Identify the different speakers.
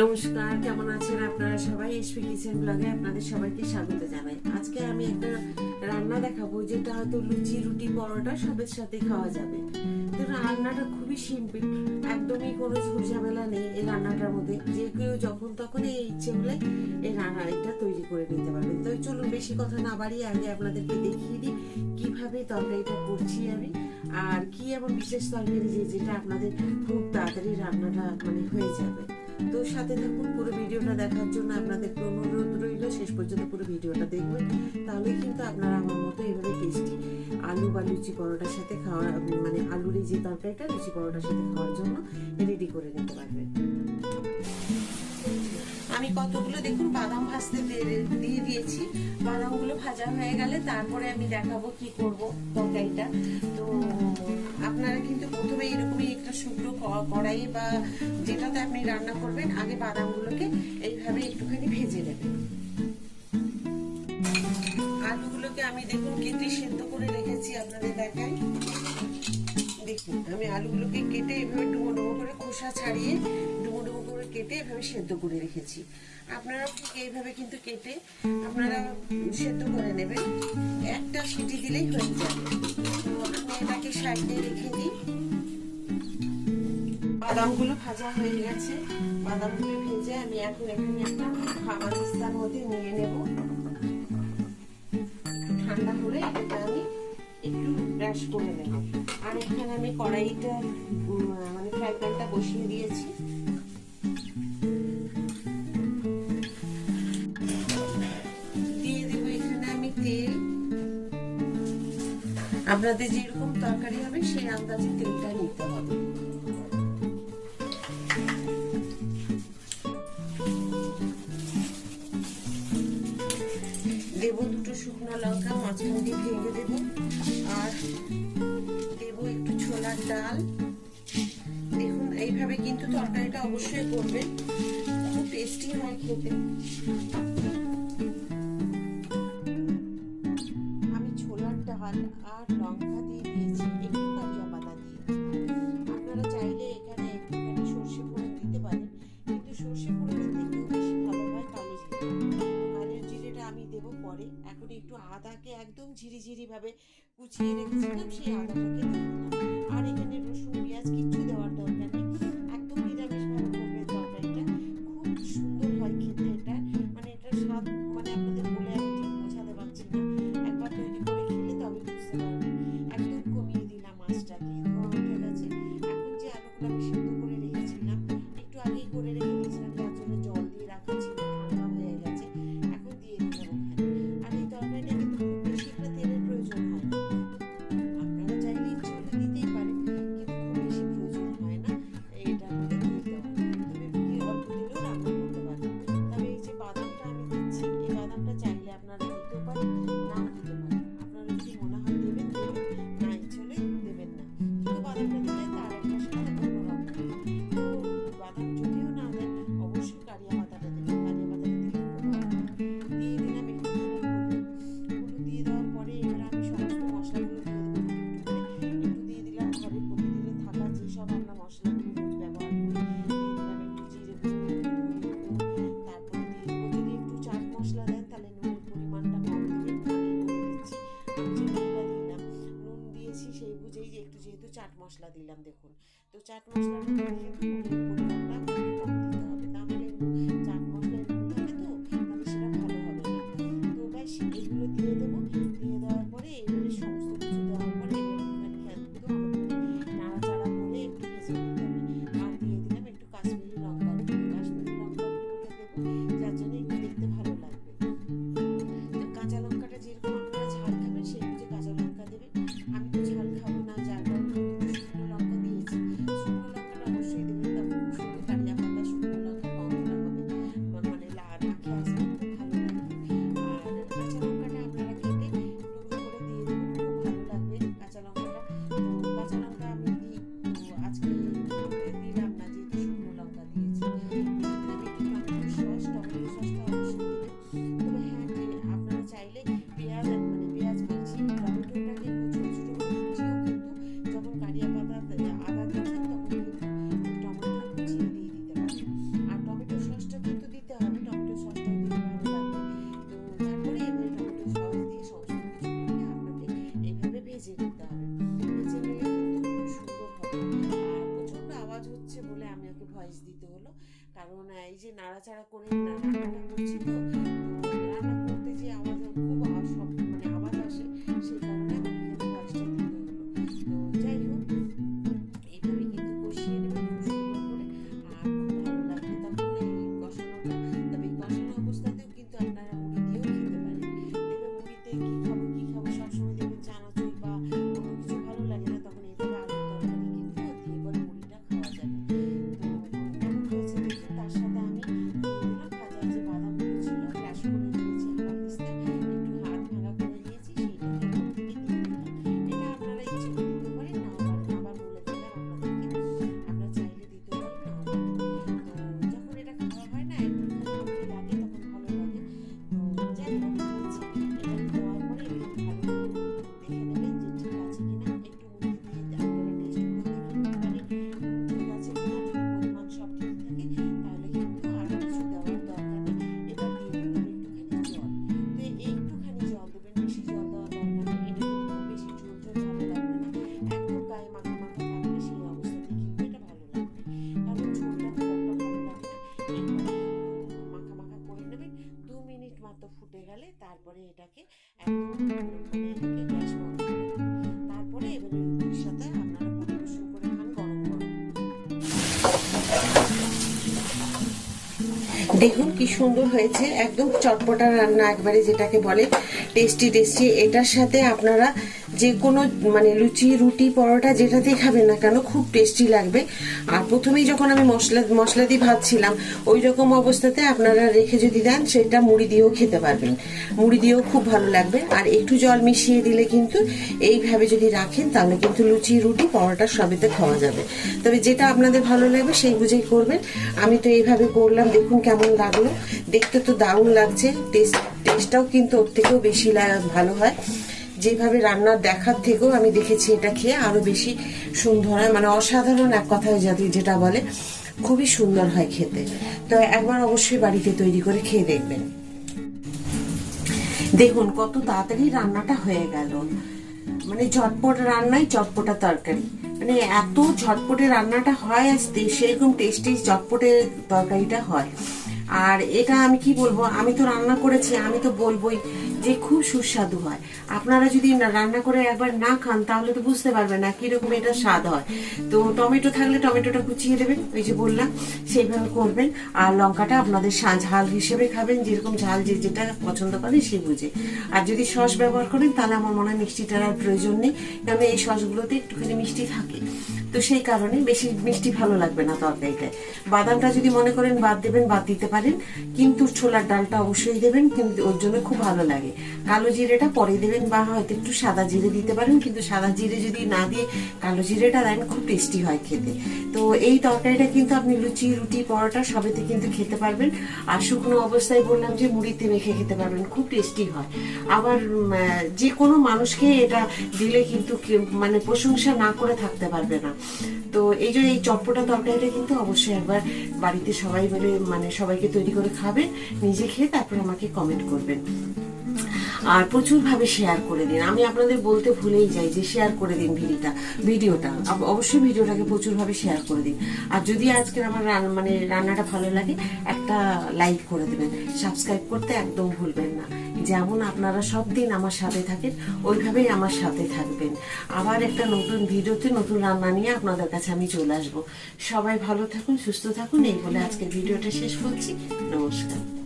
Speaker 1: নমস্কার, কেমন আছেন আপনারা সবাই? এসপি কিচেন ব্লগে আপনাদের সবাইকে স্বাগত জানাই। আজকে আমি একটা রান্না দেখাবো, যেটা হয়তো লুচি, রুটি, পরোটা সবের সাথে খাওয়া যাবে। তো রান্নাটা খুবই সিম্পল একদমই কোনো ঝুট ঝামেলা নেই এই রান্নাটার মধ্যে। যে কেউ যখন তখন এই ইচ্ছে হলে এই রান্না এটা তৈরি করে নিতে পারবেন। তো চলুন, বেশি কথা না বাড়িয়ে আগে আপনাদেরকে দেখিয়ে দিই, কীভাবে তরকারিটা করছি আমি। আর কি এমন বিশেষ তরকারি যে যেটা আপনাদের খুব তাড়াতাড়ি রান্নাটা মানে হয়ে যাবে? তো সাথে থাকুন, পুরো ভিডিওটা দেখার জন্য আপনাদের অনুরোধ রইল। শেষ পর্যন্ত পুরো ভিডিওটা দেখবেন। তাহলে কিন্তু আপনারা আমার মতো এইভাবে টেস্টি আলু বা লুচি পরোটার সাথে খাওয়ার মানে আলুর যে তরকারিটা, লুচি পরোটার সাথে খাওয়ার জন্য রেডি করে নিতে পারবেন। আমি কতগুলো দেখুন, বাদাম ভাজতে দিয়ে- দিয়ে দিয়েছি। বাদামগুলো ভাজা হয়ে গেলে তারপরে আমি দেখাবো কি করব তরকারিটা। তো আপনারা কিন্তু প্রথমে এরকমই একটা শুকনো কড়াই বা যেটাতে আপনি রান্না করবেন, আগে বাদামগুলোকে এইভাবে একটুখানি ভেজে নেবেন। আলুগুলোকে আমি দেখুন, কেটে সেদ্ধ করে রেখেছি আপনাদের দেখাই দেখুন, আমি আলুগুলোকে কেটে এভাবে ডুবো ডুবো করে খোসা ছাড়িয়ে কেটে এভাবে সেদ্ধ করে রেখেছি। আপনারা ঠিক এইভাবে কিন্তু কেটে আপনারা সেদ্ধ করে নেবেন। একটা সিটি দিলেই হয়ে যাবে। আমি এটাকে সাইডে রেখে দিই। বাদামগুলো ভাজা হয়ে গেছে। বাদামগুলো ভেজে আমি এখন এখানে একটা খাবার খামারিস্তার মধ্যে নিয়ে নেব। ঠান্ডা হলে এটা আমি একটু ব্রাশ করে নেব। আর এখানে আমি কড়াইটা মানে ফ্রাই প্যানটা বসিয়ে দিয়েছি। আপনাদের যেরকম তরকারি হবে, সেই আন্দাজে তেলটা নিতে হবে। দেব দুটো শুকনো লঙ্কা মাঝখান দিয়ে ভেঙে দেব, আর দেব একটু ছোলার ডাল। দেখুন, এইভাবে কিন্তু তরকারিটা অবশ্যই করবেন। খুব টেস্টি হয় খেতে। আমি ছোলার ডাল আর একদম ঝিরিঝিরি ভাবে কুচিয়ে রেখেছিলাম, সেই আদাটাকে দিয়ে দিলাম আর এখানে রসুন, পেঁয়াজ কিচ্ছু দেওয়ার দরকার নেই। দিলাম দেখুন। তো চাট মশলাটা হবে। থাকে তো সেটা ভালো হবে না। তো দিতে হলো। কারণ এই যে নাড়াচাড়া করে রান্নাটা করছি তো রান্না করতে যে আওয়াজ দেখুন কি সুন্দর হয়েছে, একদম চটপটা রান্না একবারে যেটাকে বলে টেস্টি টেস্টি এটার সাথে আপনারা যে কোনো মানে লুচি, রুটি, পরোটা যেটাতেই খাবেন না কেন, খুব টেস্টি লাগবে। আর প্রথমেই যখন আমি মশলা মশলা দিয়ে ভাজছিলাম, ওই রকম অবস্থাতে আপনারা রেখে যদি দেন, সেটা মুড়ি দিয়েও খেতে পারবেন। মুড়ি দিয়েও খুব ভালো লাগবে। আর একটু জল মিশিয়ে দিলে কিন্তু এইভাবে যদি রাখেন, তাহলে কিন্তু লুচি, রুটি, পরোটা সবেতে খাওয়া যাবে। তবে যেটা আপনাদের ভালো লাগবে, সেই বুঝেই করবেন। আমি তো এইভাবে করলাম, দেখুন কেমন লাগল। দেখতে তো দারুণ লাগছে। টেস্ট, টেস্টটাও কিন্তু ওর থেকেও বেশি ভালো হয়। যেভাবে রান্নার দেখার থেকেও আমি দেখেছি এটা খেয়ে আরও বেশি সুন্দর হয়। মানে অসাধারণ এক কথায় যাতে যেটা বলে, খুবই সুন্দর হয় খেতে। তো একবার অবশ্যই বাড়িতে তৈরি করে খেয়ে দেখবেন। দেখুন, কত তাড়াতাড়ি রান্নাটা হয়ে গেল। মানে ঝটপট রান্নাই চটপটা তরকারি। মানে এত ঝটপটে রান্নাটা হয় আসতে সেরকম টেস্টি চটপটে তরকারিটা হয়। আর এটা আমি কি বলব? আমি তো রান্না করেছি, আমি তো বলবোই যে খুব সুস্বাদু হয়। আপনারা যদি রান্না করে একবার না খান, তাহলে তো বুঝতে পারবেন না কীরকম এটা স্বাদ হয়। তো টমেটো থাকলে টমেটোটা কুচিয়ে দেবেন ওই যে বললাম, সেইভাবে করবেন। আর লঙ্কাটা আপনাদের ঝাল হিসেবে খাবেন, যেরকম ঝাল যে যেটা পছন্দ করে সে বুঝে। আর যদি সস ব্যবহার করেন, তাহলে আমার মনে হয় মিষ্টিটার আর প্রয়োজন নেই কারণ এই সসগুলোতে একটুখানি মিষ্টি থাকে। তো সেই কারণে বেশি মিষ্টি ভালো লাগবে না তরকারিটায় বাদামটা যদি মনে করেন বাদ দেবেন, বাদ দিতে পারেন। কিন্তু ছোলার ডালটা অবশ্যই দেবেন, কিন্তু ওর জন্য খুব ভালো লাগে। কালো জিরেটা পরে দেবেন বা হয়তো একটু সাদা জিরে দিতে পারেন, কিন্তু সাদা জিরে যদি না দিয়ে কালো জিরেটা দেন, খুব টেস্টি হয় খেতে। তো এই তরকারিটা কিন্তু আপনি লুচি, রুটি, পরোটা সবেতে কিন্তু খেতে পারবেন। আর শুকনো অবস্থায় বললাম যে মুড়িতে মেখে খেতে পারবেন, খুব টেস্টি হয়। আবার যে কোনো মানুষকে এটা দিলে কিন্তু মানে প্রশংসা না করে থাকতে পারবে না। তো এই যে এই চটপটা তরকারিটা কিন্তু অবশ্যই একবার বাড়িতে সবাই মিলে মানে সবাইকে তৈরি করে খাবেন, নিজে খেয়ে তারপর আমাকে কমেন্ট করবেন। আর প্রচুরভাবে শেয়ার করে দিন। আমি আপনাদের বলতে ভুলেই যাই যে শেয়ার করে দিন ভিডিওটা। ভিডিওটা অবশ্যই ভিডিওটাকে প্রচুরভাবে শেয়ার করে দিন। আর যদি আজকের আমার মানে রান্নাটা ভালো লাগে, একটা লাইক করে দেবেন। সাবস্ক্রাইব করতে একদম ভুলবেন না। যেমন আপনারা সব দিন আমার সাথে থাকেন, ওইভাবেই আমার সাথে থাকবেন। আবার একটা নতুন ভিডিওতে নতুন রান্না নিয়ে আপনাদের কাছে আমি চলে আসব। সবাই ভালো থাকুন, সুস্থ থাকুন, এই বলে আজকের ভিডিওটা শেষ করছি। নমস্কার।